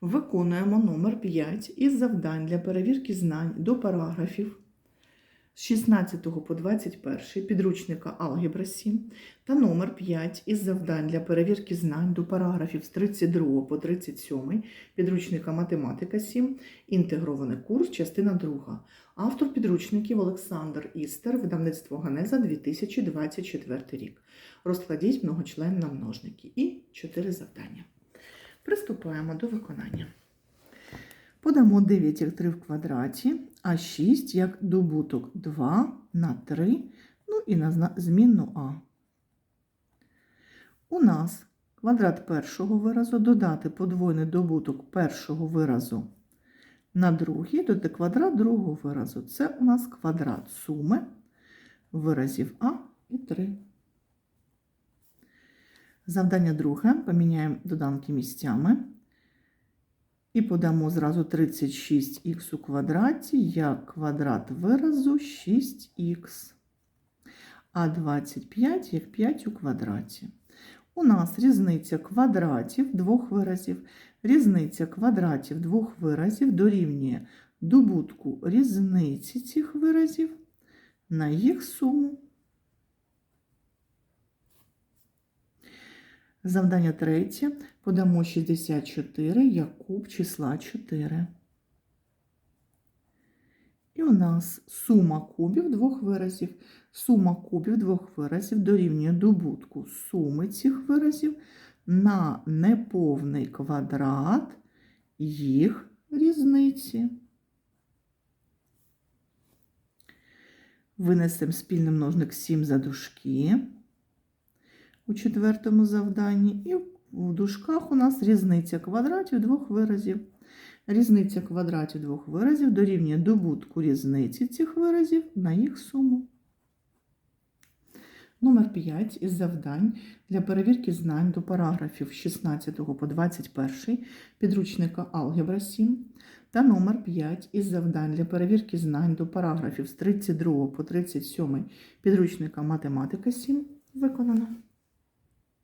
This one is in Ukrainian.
Виконуємо номер 5 із завдань для перевірки знань до параграфів з 16 по 21 підручника Алгебра 7 та номер 5 із завдань для перевірки знань до параграфів з 32 по 37 підручника Математика 7, інтегрований курс, частина 2. Автор підручників Олександр Істер, видавництво Ганеза 2024 рік. Розкладіть многочлен на множники і 4 завдання. Приступаємо до виконання. Подамо 9 як 3 в квадраті, а 6 як добуток 2 на 3, ну і на змінну А. У нас квадрат першого виразу додати подвойний добуток першого виразу на другий, додати квадрат другого виразу. Це у нас квадрат суми виразів А і 3. Завдання друге. Поміняємо доданки місцями. І подамо зразу 36х у квадраті як квадрат виразу 6х. А 25 як 5 у квадраті. У нас різниця квадратів двох виразів. Різниця квадратів двох виразів дорівнює добутку різниці цих виразів на їх суму. Завдання третє. Подамо 64 як куб числа 4. І у нас сума кубів двох виразів. Сума кубів двох виразів дорівнює добутку суми цих виразів на неповний квадрат їх різниці. Винесемо спільний множник 7 за дужки у четвертому завданні. І в дужках у нас різниця квадратів двох виразів. Різниця квадратів двох виразів дорівнює добутку різниці цих виразів на їх суму. Номер 5 із завдань для перевірки знань до параграфів з 16 по 21 підручника Алгебра 7 та номер 5 із завдань для перевірки знань до параграфів з 32 по 37 підручника Математика 7 виконано.